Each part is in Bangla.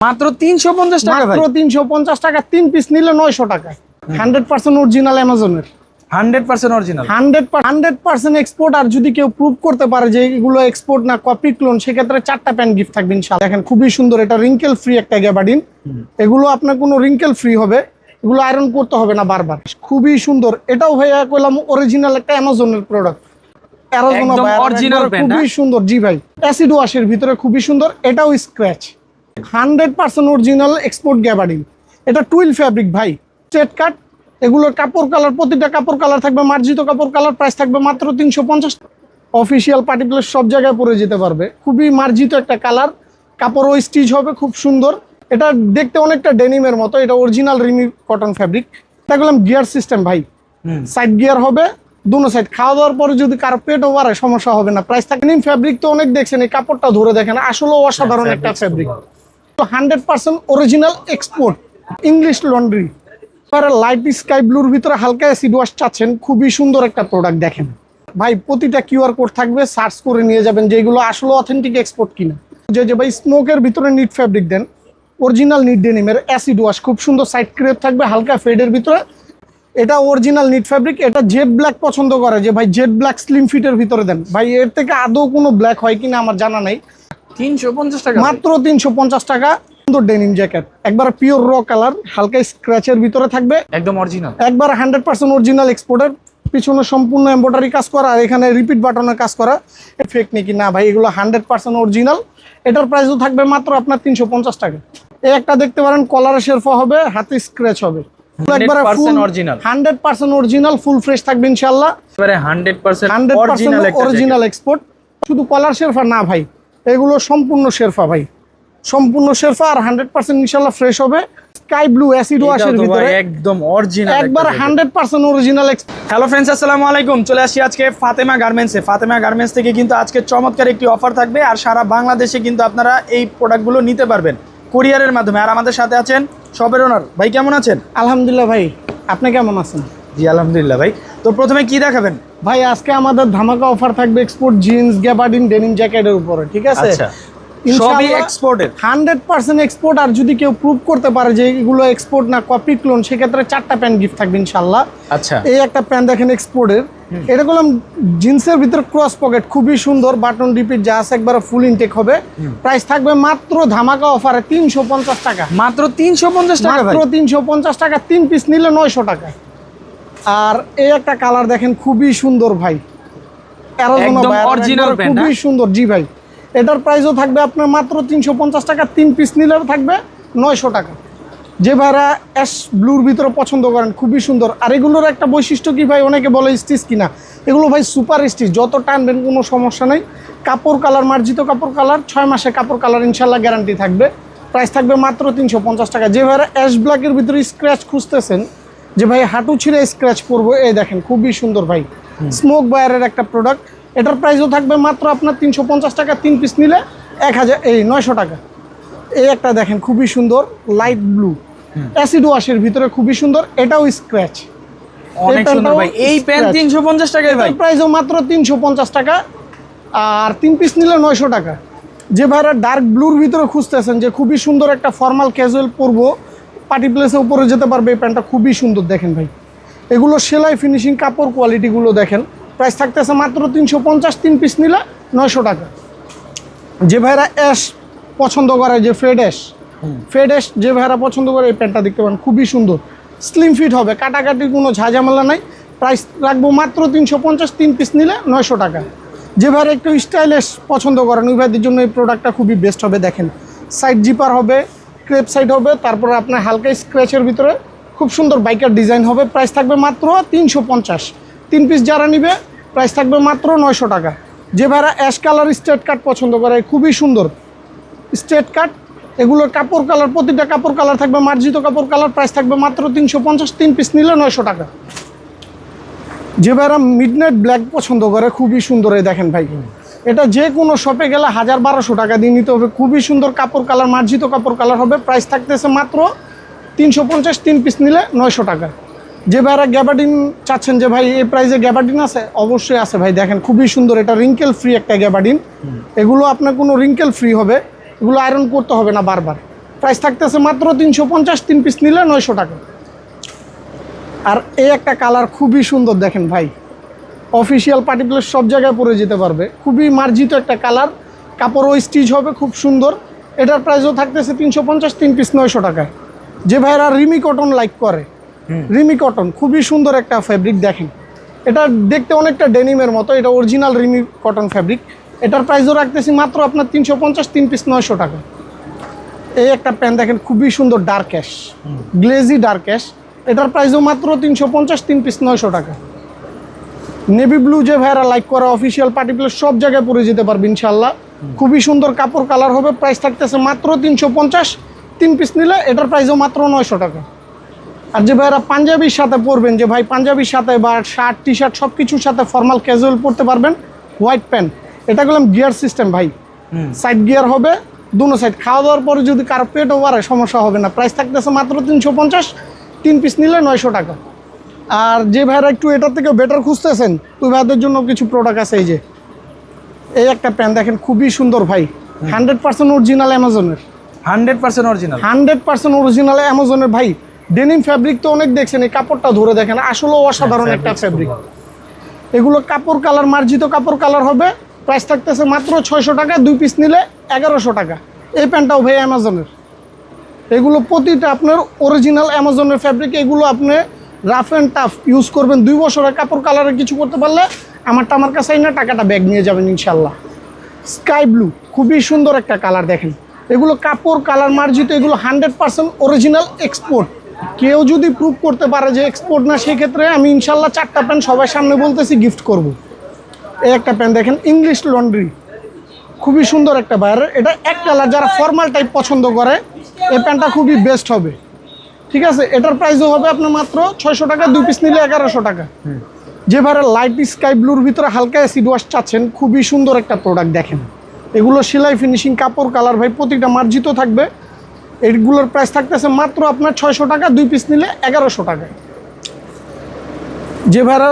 মাত্র তিনশো পঞ্চাশ টাকা মাত্র তিনশো পঞ্চাশ টাকা তিন পিস নিলে নয়শো টাকা। হান্ড্রেড পার্সেন্ট অরিজিনাল অ্যামাজনের hundred percent original hundred hundred percent export আর যদি কেউ প্রুভ করতে পারে যে এগুলো এক্সপোর্ট না কপি ক্লোন সেক্ষেত্রে চারটা প্যান্ট গিফট থাকবে ইনশাল্লাহ দেখেন খুবই সুন্দর এটা রিঙ্কেল ফ্রি একটা গ্যাবাডিন এগুলো আপনার কোনো রিঙ্কেল ফ্রি হবে। এগুলো আয়রন করতে হবে না বারবার। খুবই সুন্দর। এটাও ভাইয়া কইলাম অরিজিনাল একটা অ্যামাজনের প্রোডাক্ট একদম খুবই সুন্দর। জি ভাই অ্যাসিড ওয়াশের ভিতরে খুবই সুন্দর। এটাও scratch hundred percent original export gabardine এটা টুইল ফ্যাব্রিক ভাই স্ট্রেট কাট এগুলোর কাপড় কালার প্রতিটা কাপড় কালার থাকবে মার্জিত কাপড় কালার প্রাইস থাকবে মাত্র তিনশো পঞ্চাশ। অফিসিয়াল পার্টিকুলার সব জায়গায় পরে যেতে পারবে। খুবই মার্জিত একটা কালার কাপড়ও স্টিচ হবে খুব সুন্দর। এটা দেখতে অনেকটা ডেনিমের মতো এটা অরিজিনাল রিমি কটন ফ্যাব্রিক এটা করলাম গিয়ার সিস্টেম ভাই। সাইড গিয়ার হবে দুনো সাইড খাওয়া দাওয়ার পরে যদি কারও পেটও বাড়ে সমস্যা হবে না। প্রাইস থাকে ফ্যাব্রিক তো অনেক দেখছেন এই কাপড়টা ধরে দেখেন আসলে অসাধারণ একটা ফ্যাব্রিক তো hundred percent original export English laundry light sky ব্লুর ভিতরে হালকা অ্যাসিড ওয়াশ চাচ্ছেন, খুবই সুন্দর একটা প্রোডাক্ট দেখেন। ভাই, প্রতিটা কিউআর কোড থাকবে সার্চ করে নিয়ে যাবেন যেগুলো আসলে অথেন্টিক এক্সপোর্ট কিনা। যে যে ভাই স্মোকের ভিতরে knit fabric then original knit ডেনিমের acid wash খুব সুন্দর সাইড ক্রেপ থাকবে, হালকা ফেডের ভিতরে। এটা অরিজিনাল নিট ফ্যাব্রিক এটা জেড ব্ল্যাক পছন্দ করে যে ভাই জেড ব্ল্যাক স্লিম ফিটের ভিতরে দেন। ভাই, এর থেকে আদৌ কোনো ব্ল্যাক হয় কিনা আমার জানা নেই। তিনশো পঞ্চাশ টাকা মাত্র টাকা। সুন্দর ডেনিম জ্যাকেট একবার পিওর র কালার হালকা স্ক্র্যাচের ভিতরে থাকবে। একদম অরিজিনাল একবার হান্ড্রেড পার্সেন্ট অরিজিনাল এক্সপোর্টের পিছনে সম্পূর্ণ এম্ব্রয়ডারি কাজ করা আর এখানে রিপিট বাটনের কাজ করা। ফেক নাকি? না ভাই এগুলো হান্ড্রেড পার্সেন্ট অরিজিনাল এটার প্রাইসও থাকবে মাত্র আপনার তিনশো পঞ্চাশ টাকা। এই একটা দেখতে পারেন কলারে শেরফা হবে হাতে স্ক্র্যাচ হবে। 100% original। Hundred percent original full fresh থাকবে ইনশাল্লাহ হান্ড্রেড পার্সেন্ট অরিজিনাল এক্সপোর্ট শুধু কলার শেরফা না ভাই এগুলো সম্পূর্ণ শেরফা ভাই। সম্পূর্ণ শেরফা আর হান্ড্রেড পার্সেন্ট ইনশাল্লাহ ফ্রেশ হবে। স্কাই ব্লু অ্যাসিড ওয়াশের ভিতরে। একদম অরিজিনাল একবার hundred percent original hello friends আসসালামু আলাইকুম। চলে আসি আজকে ফাতেমা গার্মেন্টসে ফাতেমা গার্মেন্টস থেকে কিন্তু আজকে চমৎকার একটি অফার থাকবে আর সারা বাংলাদেশে কিন্তু আপনারা এই প্রোডাক্টগুলো নিতে পারবেন কুরিয়ারের মাধ্যমে। আর আমাদের সাথে আছেন শপের ওনার ভাই কেমন আছেন? আলহামদুলিল্লাহ ভাই আপনি কেমন আছেন? জি আলহামদুলিল্লাহ ভাই। তো প্রথমে কি দেখাবেন? ভাই আজকে আমাদের ধামাকা অফার থাকবে এক্সপোর্ট জিন্স গ্যাবার্ডিন ডেনিম জ্যাকেটের উপরে ঠিক আছে? আচ্ছা। সবই এক্সপোর্টের হান্ড্রেড পার্সেন্ট এক্সপোর্ট আর যদি কেউ প্রুভ করতে পারে যে এগুলো এক্সপোর্ট না কপি ক্লোন সেক্ষেত্রে চারটা প্যান্ট গিফট থাকবে ইনশাল্লাহ আচ্ছা। এই একটা প্যান্ট দেখেন এক্সপোর্টের এটা করলাম জিন্সের ভিতরে ক্রস পকেট খুবই সুন্দর বাটন রিপিট যা আছে একবার ফুল ইনটেক হবে। প্রাইস থাকবে মাত্র ধামাকা অফারে তিনশো পঞ্চাশ টাকা। মাত্র তিনশো পঞ্চাশ টাকা মাত্র তিনশো পঞ্চাশ টাকা তিন পিস নিলে নয়শো টাকা। আর এই একটা কালার দেখেন খুবই সুন্দর ভাই। খুবই সুন্দর জি ভাই। এটার প্রাইসও থাকবে আপনার মাত্র তিনশো পঞ্চাশ টাকা তিন পিস নিলে থাকবে নয়শো টাকা। যে ভাইরা অ্যাশ ব্লুর ভিতরে পছন্দ করেন খুবই সুন্দর। আর এগুলোর একটা বৈশিষ্ট্য কি ভাই অনেকে বলে স্টিচ কিনা। এগুলো ভাই সুপার স্টিচ যত টানবেন কোনো সমস্যা নেই। কাপড় কালার মার্জিত কাপড় কালার ছয় মাসে কাপড় কালার ইনশাল্লাহ গ্যারান্টি থাকবে। প্রাইস থাকবে মাত্র তিনশো পঞ্চাশ টাকা। যে ভাইরা অ্যাশ ব্ল্যাকের ভিতরে স্ক্র্যাচ খুঁজতেছেন যে ভাই হাঁটু ছিঁড়ে স্ক্র্যাচ পরবো এই দেখেন খুবই সুন্দর ভাই। স্মোক বায়ারের একটা প্রোডাক্ট এটার প্রাইসও থাকবে মাত্র আপনার তিনশো পঞ্চাশ টাকা তিন পিস নিলে এক হাজার এই নয়শো টাকা। এই একটা দেখেন খুবই সুন্দর লাইট ব্লু অ্যাসিড ওয়াশের ভিতরে খুবই সুন্দর এটাও স্ক্র্যাচ এই প্যান্ট তিনশো পঞ্চাশ ভাই। প্রাইসও মাত্র তিনশো পঞ্চাশ টাকা আর তিন পিস নিলে নয়শো টাকা। যে ভাইরা ডার্ক ব্লুর ভিতরে খুঁজতেছেন যে খুবই সুন্দর একটা ফর্মাল ক্যাজুয়াল পরবো পার্টি প্লেসে উপরে যেতে পারবে, এই প্যান্টটা খুবই সুন্দর, দেখেন ভাই। এগুলো সেলাই ফিনিশিং কাপড় কোয়ালিটিগুলো দেখেন। প্রাইস থাকতেছে মাত্র তিনশো পঞ্চাশ, তিন পিস নিলে নয়শো টাকা। যে ভাইরা অ্যাশ পছন্দ করে, যে ফেড অ্যাশ ফেড অ্যাশ যে ভাইরা পছন্দ করে, এই প্যান্টটা দেখতে পারেন খুবই সুন্দর। স্লিম ফিট হবে কাটাকাটির কোনো ঝাঁঝামেলা নাই। প্রাইস রাখব মাত্র তিনশো পঞ্চাশ, তিন পিস নিলে নয়শো টাকা। যে ভাইরা একটু স্টাইলিশ পছন্দ করেন, ওই ভাইদের জন্য এই প্রোডাক্টটা খুবই বেস্ট হবে, দেখেন। সাইড জিপার হবে ক্রেপ সাইড হবে, তারপরে আপনার হালকা স্ক্র্যাচের ভিতরে খুব সুন্দর বাইকের ডিজাইন হবে। প্রাইস থাকবে মাত্র তিনশো পঞ্চাশ। তিন পিস যারা নিবে প্রাইস থাকবে মাত্র নয়শো টাকা। যে ভাইরা অ্যাশ কালার স্ট্রেট কাট পছন্দ করে, খুবই সুন্দর। স্ট্রেট কাট এগুলোর কাপড় কালার প্রতিটা কাপড় কালার থাকবে, মার্জিত কাপড় কালার প্রাইস থাকবে মাত্র তিনশো পঞ্চাশ, তিন পিস নিলে নয়শো টাকা। যে ভাইরা মিডনাইট ব্ল্যাক পছন্দ করে, খুবই সুন্দর দেখেন ভাই। এটা যে কোনো শপে গেলে হাজার বারোশো টাকা দিয়ে নিতে হবে। খুবই সুন্দর কাপড় কালার, মার্জিত কাপড় কালার হবে। প্রাইস থাকতেছে মাত্র তিনশো পঞ্চাশ, তিন পিস নিলে নয়শো টাকা। যে ভাইরা গ্যাবার্ডিন চাচ্ছেন যে ভাই, এই প্রাইসে গ্যাবার্ডিন আছে? অবশ্যই আছে ভাই। দেখেন, খুবই সুন্দর। এটা রিঙ্কেল ফ্রি একটা গ্যাবার্ডিন এগুলো আপনার কোনো রিঙ্কেল ফ্রি হবে। এগুলো আয়রন করতে হবে না বারবার। প্রাইস থাকতেছে মাত্র তিনশো পঞ্চাশ, তিন পিস নিলে নয়শো টাকা। আর এই একটা কালার খুবই সুন্দর, দেখেন ভাই। অফিসিয়াল পার্টি প্লেস সব জায়গায় পরে যেতে পারবে। খুবই মার্জিত একটা কালার কাপড়ও স্টিচ হবে খুব সুন্দর। এটার প্রাইসও থাকতেছে তিনশো পঞ্চাশ তিন পিস নয়শো টাকায়। যে ভাইরা রিমি কটন লাইক করে রিমি কটন খুবই সুন্দর একটা ফ্যাব্রিক দেখেন। এটা দেখতে অনেকটা ডেনিমের মতো এটা অরিজিনাল রিমি কটন ফ্যাব্রিক এটার প্রাইসও রাখতেছি মাত্র আপনার তিনশো পঞ্চাশ তিন পিস নয়শো টাকা। এই একটা প্যান্ট দেখেন খুবই সুন্দর dark cash glazy dark cash এটার প্রাইসও মাত্র তিনশো পঞ্চাশ তিন পিস নয়শো টাকা। নেভি ব্লু যে ভাইরা লাইক করা অফিসিয়াল পার্টি প্লেস সব জায়গায় পরে যেতে পারবে ইনশাল্লাহ খুবই সুন্দর কাপড় কালার হবে প্রাইস থাকতেছে মাত্র তিনশো পঞ্চাশ। তিন পিস নিলে এটার প্রাইসও মাত্র নয়শো টাকা। আর যে ভাইরা পাঞ্জাবির সাথে পরবেন যে ভাই পাঞ্জাবির সাথে বা শার্ট টি শার্ট সব কিছুর সাথে ফর্মাল ক্যাজুয়াল পরতে পারবেন হোয়াইট প্যান্ট এটা গেলাম গিয়ার সিস্টেম ভাই। সাইড গিয়ার হবে দুনো সাইড খাওয়া দাওয়ার পরে যদি কারও পেটও বাড়ে সমস্যা হবে না। প্রাইস থাকতেছে মাত্র তিনশো পঞ্চাশ তিন পিস নিলে নয়শো টাকা। আর যে ভাইরা একটু এটার থেকে বেটার খুঁজতেছেন ওই ভাইদের জন্য কিছু প্রোডাক্ট আছে এই যে। এই একটা প্যান্ট দেখেন খুবই সুন্দর ভাই। হান্ড্রেড পার্সেন্ট অরিজিনাল অ্যামাজনের hundred percent original hundred percent original অ্যামাজনের ভাই। ডেনিম ফ্যাব্রিক তো অনেক দেখছেন এই কাপড়টা ধরে দেখেন আসলেও অসাধারণ একটা ফ্যাব্রিক এগুলো কাপড় কালার মার্জিত কাপড় কালার হবে। প্রাইস থাকতেছে মাত্র ছয়শো টাকা দুই পিস নিলে এগারোশো টাকা। এই প্যান্টটাও ভাই অ্যামাজনের এগুলো প্রতিটা আপনার অরিজিনাল অ্যামাজনের ফ্যাব্রিক এগুলো আপনি রাফ অ্যান্ড টাফ ইউজ করবেন দুই বছরের কাপড় কালারে কিছু করতে পারলে আমারটা আমার কাছেই না, টাকাটা ব্যাগ নিয়ে যাবেন ইনশাল্লাহ স্কাই ব্লু খুবই সুন্দর একটা কালার দেখেন। এগুলো কাপড় কালার মার্জিত, এগুলো হান্ড্রেড পার্সেন্ট অরিজিনাল এক্সপোর্ট কেউ যদি প্রুভ করতে পারে যে এক্সপোর্ট না, সেক্ষেত্রে আমি ইনশাল্লাহ চারটা প্যান্ট সবার সামনে বলতেছি গিফট করব। এই একটা প্যান্ট দেখেন ইংলিশ লন্ড্রি খুবই সুন্দর একটা বাইরের এটা এক কালার যারা ফর্মাল টাইপ পছন্দ করে, এই প্যান্টটা খুবই বেস্ট হবে। ঠিক আছে? এটার প্রাইসও হবে আপনার মাত্র ছয়শো টাকা, দুই পিস নিলে এগারোশো টাকা। যে ভাইরা লাইট স্কাই ব্লুর ভিতরে হালকা অ্যাসিড ওয়াশ চাচ্ছেন, খুবই সুন্দর একটা প্রোডাক্ট দেখেন। এগুলো সেলাই ফিনিশিং কাপড় কালার ভাই, প্রতিটা মার্জিত থাকবে। এইগুলোর প্রাইস থাকতেছে মাত্র আপনার ছয়শো টাকা, দুই পিস নিলে এগারোশো টাকা। যে ভাইরা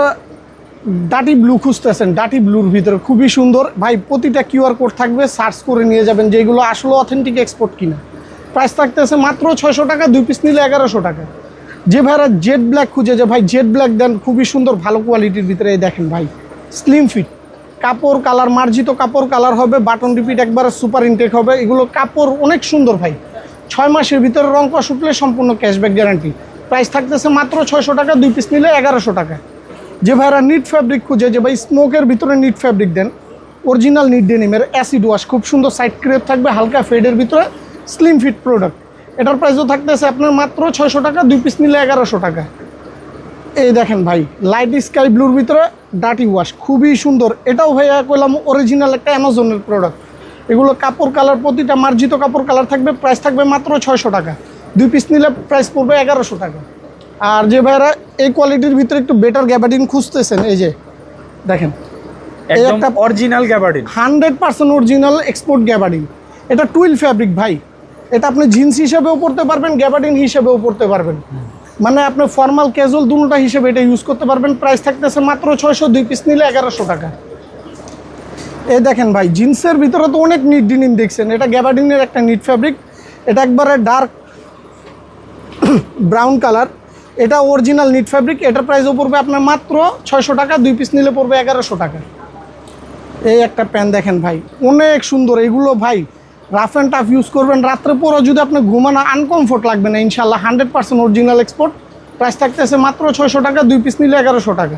ডাটি ব্লু খুঁজতেছেন ডাটি ব্লুর ভিতরে খুবই সুন্দর। ভাই, প্রতিটা কিউআর কোড থাকবে সার্চ করে নিয়ে যাবেন যেগুলো আসলে অথেন্টিক এক্সপোর্ট কিনা। প্রাইস থাকতেছে মাত্র ছয়শো টাকা, দুই পিস নিলে এগারোশো টাকা। যে ভাইরা জেড ব্ল্যাক খুঁজে, যে ভাই জেড ব্ল্যাক দেন, খুবই সুন্দর, ভালো কোয়ালিটির ভিতরে দেখেন ভাই। স্লিম ফিট কাপড় কালার মার্জিত কাপড় কালার হবে বাটন রিপিট একবারে সুপার ইনটেক হবে। এগুলো কাপড় অনেক সুন্দর ভাই। ছয় মাসের ভিতরে রং কষ উঠলে সম্পূর্ণ ক্যাশব্যাক গ্যারান্টি প্রাইস থাকতেছে মাত্র ছয়শো টাকা, দুই পিস নিলে এগারোশো টাকা। যে ভাইরা নিট ফ্যাব্রিক খুঁজে, যে ভাই স্মোকের ভিতরে knit fabric then original knit ডেনিমের acid wash খুব সুন্দর সাইড ক্রেপ থাকবে, হালকা ফেডের ভিতরে। স্লিম ফিট প্রোডাক্ট এটার প্রাইসও থাকতেছে আপনার মাত্র ছয়শো টাকা দুই পিস নিলে এগারোশো টাকা। এই দেখেন ভাই লাইট স্কাই ব্লুর ভিতরে ডাটি ওয়াশ খুবই সুন্দর। এটাও ভাইয়া কইলাম অরিজিনাল একটা অ্যামাজনের প্রোডাক্ট এগুলো কাপড় কালার প্রতিটা মার্জিত কাপড় কালার থাকবে প্রাইস থাকবে মাত্র ছয়শো টাকা। দুই পিস নিলে প্রাইস পড়বে এগারোশো টাকা। আর যে ভাইরা এই কোয়ালিটির ভিতরে একটু বেটার গ্যাবাডিন খুঁজতেছেন এই যে দেখেন। এই একটা- original gabardine hundred percent original export gabardine এটা টুইল ফ্যাব্রিক ভাই। এটা আপনি জিন্স হিসেবেও পড়তে পারবেন, গ্যাবার্ডিন হিসেবেও পড়তে পারবেন। মানে আপনি ফর্মাল ক্যাজুয়াল দুটোটা হিসেবে এটা ইউজ করতে পারবেন। প্রাইস থাকতেছে মাত্র ছয়শো, দুই পিস নিলে এগারোশো টাকা। এই দেখেন ভাই, জিন্সের ভিতরে তো অনেক নিট ডিনিম দেখছেন। এটা গ্যাবার্ডিনের একটা নিট ফ্যাব্রিক এটা একবারে ডার্ক ব্রাউন কালার এটা অরিজিনাল নিট ফ্যাব্রিক এটার প্রাইসও পড়বে আপনার মাত্র ছয়শো টাকা, দুই পিস নিলে পড়বে এগারোশো টাকা। এই একটা প্যান দেখেন ভাই, অনেক সুন্দর। এগুলো ভাই রাফ অ্যান্ড টাফ ইউজ করবেন। রাত্রে পরও যদি আপনি ঘুমানো আনকমফোর্ট লাগবে না ইনশাল্লাহ hundred percent original export price থাকতেছে মাত্র ছয়শো টাকা দুই পিস নিলে এগারোশো টাকা।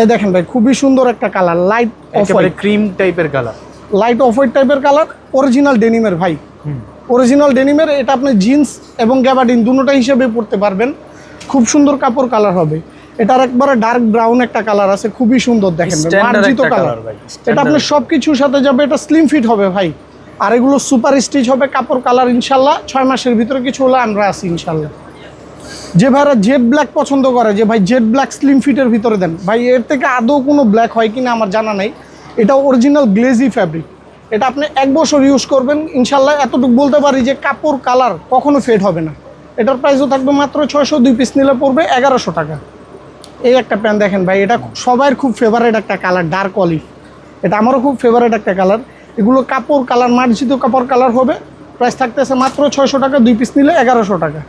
এই দেখেন ভাই খুবই সুন্দর একটা কালার লাইট একেবারে ক্রিম টাইপের কালার লাইট অফ হোয়াইট টাইপের কালার অরিজিনাল ডেনিমের ভাই। অরিজিনাল ডেনিমের এটা আপনি জিন্স এবং গ্যাবাডিন দুটোটা হিসেবে পড়তে পারবেন। খুব সুন্দর কাপড় কালার হবে। এটার একবারে ডার্ক ব্রাউন একটা কালার আছে খুবই সুন্দর দেখেন মার্জিত কালার এটা। আপনার সব কিছুর সাথে যাবে এটা স্লিম ফিট হবে ভাই। আর এগুলো সুপার স্টিচ হবে কাপড় কালার ইনশাল্লাহ। ছয় মাসের ভিতরে কিছু হলে আমরা আসি ইনশাল্লাহ। যে ভাইরা জেড ব্ল্যাক পছন্দ করে, যে ভাই জেড ব্ল্যাক স্লিম ফিটের ভিতরে দেন। ভাই, এর থেকে আদৌ কোনো ব্ল্যাক হয় কিনা আমার জানা নাই। এটা অরিজিনাল গ্লেজি ফ্যাব্রিক এটা আপনি এক বছর ইউজ করবেন, ইনশাল্লাহ এতটুকু বলতে পারি যে কাপড় কালার কখনো ফেড হবে না। এটার প্রাইসও থাকবে মাত্র ছয়শো দুই পিস নিলে পড়বে এগারোশো টাকা। এই একটা প্যান্ট দেখেন ভাই, এটা সবার খুব ফেভারিট একটা কালার ডার্ক অলিভ এটা আমারও খুব ফেভারিট একটা কালার এগুলো কাপড় কালার মার্জিত কাপড় কালার হবে। প্রাইস থাকতেছে মাত্র ছয়শো টাকা, দুই পিস নিলে এগারোশো টাকা।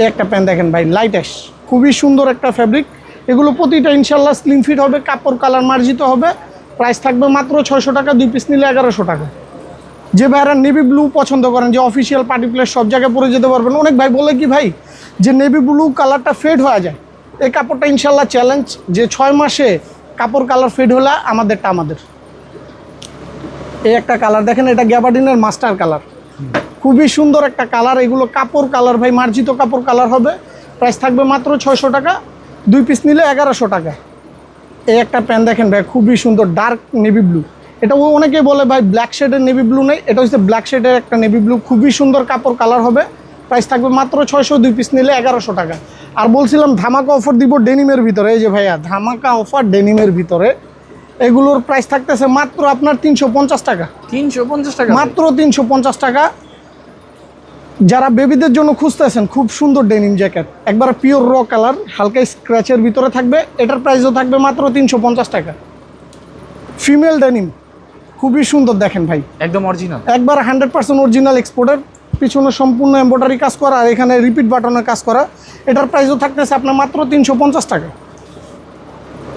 এই একটা প্যান্ট দেখেন ভাই লাইট অ্যাশ খুবই সুন্দর একটা ফ্যাব্রিক এগুলো প্রতিটা ইনশাল্লাহ স্লিম ফিট হবে, কাপড় কালার মার্জিত হবে। প্রাইস থাকবে মাত্র ছয়শো টাকা, দুই পিস নিলে এগারোশো টাকা। যে ভাইরা নেভি ব্লু পছন্দ করেন, যে অফিসিয়াল পার্টি প্লেস সব জায়গায় পরে যেতে পারবেন। অনেক ভাই বলে কি ভাই, যে নেভি ব্লু কালারটা ফেড হয়ে যায়। এই কাপড়টা ইনশাল্লাহ চ্যালেঞ্জ যে ছয় মাসে কাপড় কালার ফেড হলে আমাদেরটা আমাদের। এই একটা কালার, দেখেন এটা গ্যাবার্ডিনের মাস্টার কালার। খুবই সুন্দর একটা কালার, এগুলো কাপড় কালার ভাই, মার্জিত কাপড় কালার হবে। প্রাইস থাকবে মাত্র ছয়শো টাকা, দুই পিস নিলে এগারোশো টাকা। এই একটা প্যান্ট দেখেন ভাই, খুবই সুন্দর ডার্ক নেভি ব্লু এটা ও অনেকে বলে ভাই ব্ল্যাক শেডের নেভি ব্লু নেই, এটা হচ্ছে ব্ল্যাক শেডের একটা নেভি ব্লু খুবই সুন্দর কাপড় কালার হবে। প্রাইস থাকবে মাত্র ছয়শো, দুই পিস নিলে এগারোশো টাকা। আর বলছিলাম, ধামাকা অফার দিব ডেনিমের ভিতরে, এই যে ভাইয়া, ধামাকা অফার ডেনিমের ভিতরে। এগুলোর প্রাইস থাকতেছে মাত্র আপনার তিনশো পঞ্চাশ টাকা। তিনশো পঞ্চাশ টাকা। মাত্র তিনশো পঞ্চাশ টাকা। যারা বেবিদের জন্য খুঁজতেছেন খুব সুন্দর ডেনিম জ্যাকেট একবার পিওর র কালার হালকা স্ক্র্যাচের ভিতরে থাকবে। এটার প্রাইসও থাকবে মাত্র তিনশো পঞ্চাশ টাকা। ফিমেল ডেনিম খুবই সুন্দর দেখেন ভাই। একদম অরিজিনাল একবার হান্ড্রেড পার্সেন্ট অরিজিনাল এক্সপোর্টের পিছনে সম্পূর্ণ এম্ব্রয়ডারি কাজ করা আর এখানে রিপিট বাটনের কাজ করা। এটার প্রাইসও থাকতেছে আপনার মাত্র তিনশো পঞ্চাশ টাকা।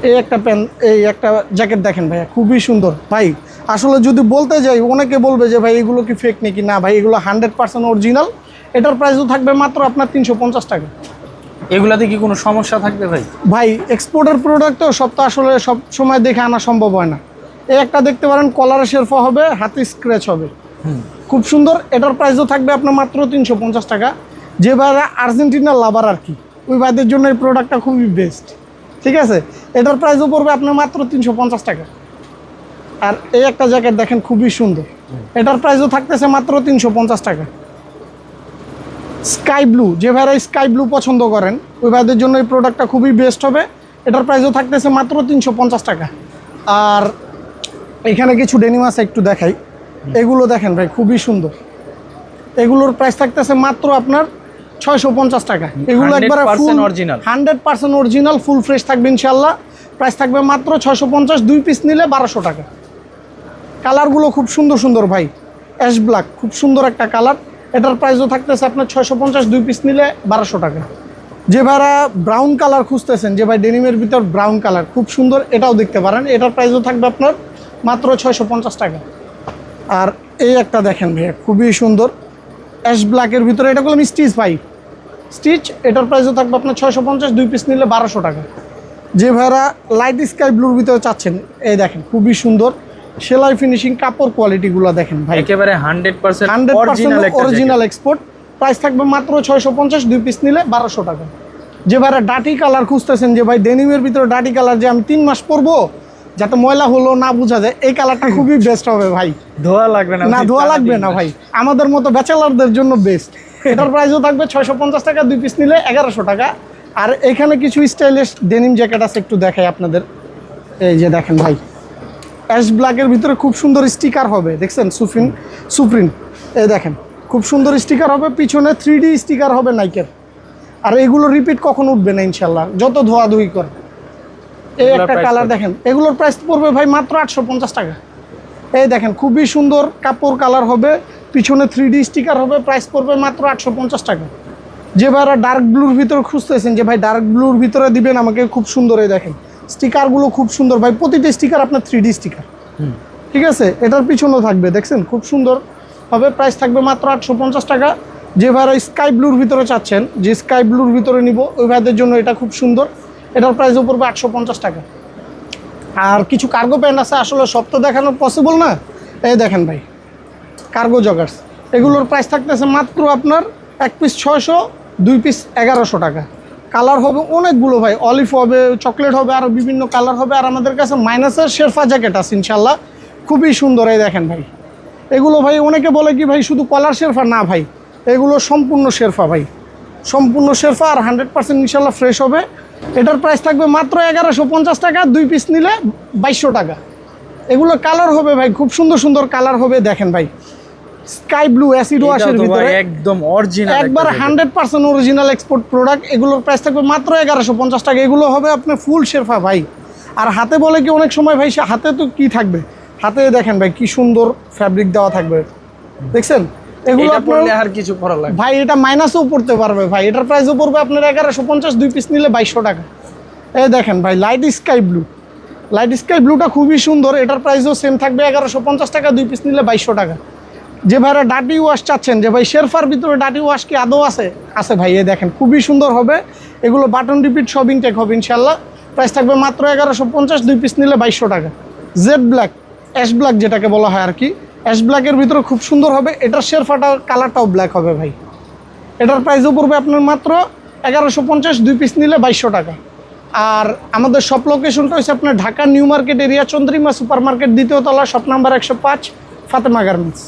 এই একটা প্যান এই একটা জ্যাকেট দেখেন ভাইয়া খুবই সুন্দর। ভাই আসলে যদি বলতে যাই অনেকে বলবে যে ভাই এগুলো কি ফেক নাকি? না ভাই এগুলো হান্ড্রেড পার্সেন্ট অরিজিনাল এটার প্রাইসও থাকবে মাত্র আপনার তিনশো পঞ্চাশ টাকা। এগুলাতে কি কোনো সমস্যা থাকবে ভাই? ভাই এক্সপোর্টের প্রোডাক্ট তো সব তো আসলে সব সময় দেখে আনা সম্ভব হয় না। এই একটা দেখতে পারেন কলারে শেরফা হবে হাতে স্ক্র্যাচ হবে। খুব সুন্দর এটার প্রাইসও থাকবে আপনার মাত্র তিনশো পঞ্চাশ টাকা। যে ভাইরা আর্জেন্টিনার লাভার আর কি ওই ভাইদের জন্য এই প্রোডাক্টটা খুবই বেস্ট ঠিক আছে? এটার প্রাইসও পড়বে আপনার মাত্র তিনশো পঞ্চাশ টাকা। আর এই একটা জ্যাকেট দেখেন, খুবই সুন্দর। এটার প্রাইসও থাকতেছে মাত্র তিনশো পঞ্চাশ টাকা। স্কাই ব্লু যে ভাইরা স্কাই ব্লু পছন্দ করেন, ওই ভাইদের জন্য এই প্রোডাক্টটা খুবই বেস্ট হবে। এটার প্রাইসও থাকতেছে মাত্র তিনশো পঞ্চাশ টাকা। আর এখানে কিছু ডেনিম আছে একটু দেখাই। এগুলো দেখেন ভাই, খুবই সুন্দর। এগুলোর প্রাইস থাকতেছে মাত্র আপনার ছয়শো পঞ্চাশ টাকা। এগুলো 100% একবারে full. Hundred percent original full fresh থাকবে ইনশাল্লাহ প্রাইস থাকবে মাত্র ছয়শো পঞ্চাশ দুই পিস নিলে বারোশো টাকা। কালারগুলো খুব সুন্দর সুন্দর ভাই। অ্যাশ ব্ল্যাক খুব সুন্দর একটা কালার এটার প্রাইসও থাকতেছে আপনার ছয়শো পঞ্চাশ দুই পিস নিলে বারোশো টাকা। যে ভাইরা ব্রাউন কালার খুঁজতেছেন যে ভাই ডেনিমের ভিতর ব্রাউন কালার খুব সুন্দর এটাও দেখতে পারেন। এটার প্রাইসও থাকবে আপনার মাত্র ছয়শো পঞ্চাশ টাকা। আর এই একটা দেখেন ভাইয়া খুবই সুন্দর। অ্যাশ ব্ল্যাকের ভিতরে এটা করলাম স্টিচ ভাই। স্টিচ এটার প্রাইসও থাকবে আপনার ছয়শো পঞ্চাশ দুই পিস নিলে বারোশো টাকা। যে ভাইরা লাইট স্কাই ব্লুর ভিতরে চাচ্ছেন এই দেখেন খুবই সুন্দর। সেলাই ফিনিশিং কাপড় কোয়ালিটিগুলো দেখেন ভাই। একেবারে hundred percent hundred original percent original export price থাকবে মাত্র ছয়শো পঞ্চাশ দুই পিস নিলে বারোশো টাকা। যে ভাইরা ডাটি কালার খুঁজতেছেন যে ভাই ডেনিমের ভিতরে ডাটি কালার যে আমি তিন মাস পরবো যাতে ময়লা হলো না বোঝা যায় এই কালারটা খুবই বেস্ট হবে ভাই। ধোয়া লাগবে না না ধোয়া লাগবে না ভাই। আমাদের মতো ব্যাচেলারদের জন্য বেস্ট এটার প্রাইসও থাকবে ছয়শো পঞ্চাশ টাকা দুই পিস নিলে এগারোশো টাকা। আর এখানে কিছু স্টাইলিশ ডেনিম জ্যাকেট আছে একটু দেখাই আপনাদের। এই যে দেখেন ভাই। অ্যাশ ব্ল্যাকের ভিতরে খুব সুন্দর স্টিকার হবে দেখছেন? সুফিন সুপ্রিন এই দেখেন খুব সুন্দর স্টিকার হবে পিছনে থ্রি ডি স্টিকার হবে নাইকের আর এগুলো রিপিট কখন উঠবে না ইনশাল্লাহ যত ধোয়াধুয়ি করে। এই একটা কালার দেখেন। এগুলোর প্রাইস পড়বে ভাই মাত্র আটশো পঞ্চাশ টাকা। এই দেখেন খুবই সুন্দর কাপড় কালার হবে। পিছনে থ্রি ডি স্টিকার হবে প্রাইস পড়বে মাত্র আটশো পঞ্চাশ টাকা। যে ভাইরা ডার্ক ব্লুর ভিতরে খুঁজতেছেন যে ভাই ডার্ক ব্লুর ভিতরে দিবেন আমাকে খুব সুন্দর এই দেখেন। স্টিকারগুলো খুব সুন্দর। ভাই প্রতিটা স্টিকার আপনার থ্রি ডি স্টিকার ঠিক আছে? এটার পিছনেও থাকবে দেখছেন? খুব সুন্দর হবে। প্রাইস থাকবে মাত্র আটশো পঞ্চাশ টাকা। যে ভাইরা স্কাই ব্লুর ভিতরে চাচ্ছেন যে স্কাই ব্লুর ভিতরে নিব ওই ভাইদের জন্য এটা খুব সুন্দর। এটার প্রাইসও পড়বে আটশো পঞ্চাশ টাকা। আর কিছু কার্গো প্যান্ট আছে, আসলে সব তো দেখানো পসিবল না। এই দেখেন ভাই কার্গো জগার্স এগুলোর প্রাইস থাকতেছে মাত্র আপনার এক পিস ছয়শো, দুই পিস এগারোশো টাকা। কালার হবে অনেকগুলো ভাই অলিভ হবে চকলেট হবে আরও বিভিন্ন কালার হবে। আর আমাদের কাছে মাইনাসের শেরফা জ্যাকেট আছে ইনশাল্লাহ খুবই সুন্দর, এই দেখেন ভাই। এগুলো ভাই, অনেকে বলে কি ভাই, শুধু কলার শেরফা? না ভাই, এগুলো সম্পূর্ণ শেরফা ভাই। সম্পূর্ণ শেরফা আর হান্ড্রেড পার্সেন্ট ইনশাল্লাহ ফ্রেশ হবে। এটার প্রাইস থাকবে মাত্র এগারোশো পঞ্চাশ টাকা দুই পিস নিলে বাইশশো টাকা। এগুলো কালার হবে ভাই খুব সুন্দর সুন্দর কালার হবে দেখেন ভাই। স্কাই ব্লু অ্যাসিড ওয়াশের ভিতরে। একদম অরিজিনাল একবার hundred percent original export product এগুলোর প্রাইস থাকবে মাত্র এগারোশো পঞ্চাশ টাকা। এগুলো হবে আপনার ফুল শেরফা ভাই। আর হাতে বলে কি অনেক সময় ভাই সে হাতে তো কি থাকবে? হাতে দেখেন ভাই কি সুন্দর ফ্যাব্রিক দেওয়া থাকবে। দেখছেন? এগুলো পড়লে আর কিছু পড়া ভাই এটা মাইনাসও পড়তে পারবে ভাই। এটার প্রাইসও পড়বে আপনার এগারোশো পঞ্চাশ দুই পিস নিলে বাইশশো টাকা। এই দেখেন ভাই light sky blue light sky ব্লুটা খুবই সুন্দর। এটার প্রাইসও সেম থাকবে এগারোশো পঞ্চাশ টাকা দুই পিস নিলে বাইশশো টাকা। যে ভাইরা ডাটি ওয়াশ চাচ্ছেন যে ভাই শেরফার ভিতরে ডাটি ওয়াশ কি আদৌ আছে? আছে ভাই এই দেখেন খুবই সুন্দর হবে। এগুলো বাটন রিপিট সব ইনটেক হবে ইনশাল্লাহ প্রাইস থাকবে মাত্র এগারোশো পঞ্চাশ দুই পিস নিলে বাইশশো টাকা। জেড ব্ল্যাক অ্যাশ ব্ল্যাক যেটাকে বলা হয় আর কি। অ্যাশ ব্ল্যাকের ভিতরে খুব সুন্দর হবে। এটার শেরফাটা কালারটাও ব্ল্যাক হবে ভাই। এটার প্রাইসও পড়বে আপনার মাত্র এগারোশো পঞ্চাশ, দুই পিস নিলে বাইশশো টাকা। আর আমাদের সব লোকেশনটা হচ্ছে আপনার Dhaka new market area, Chandrima super market দ্বিতীয় তলা শপ নাম্বার একশো পাঁচ, ফাতেমা গার্মেন্টস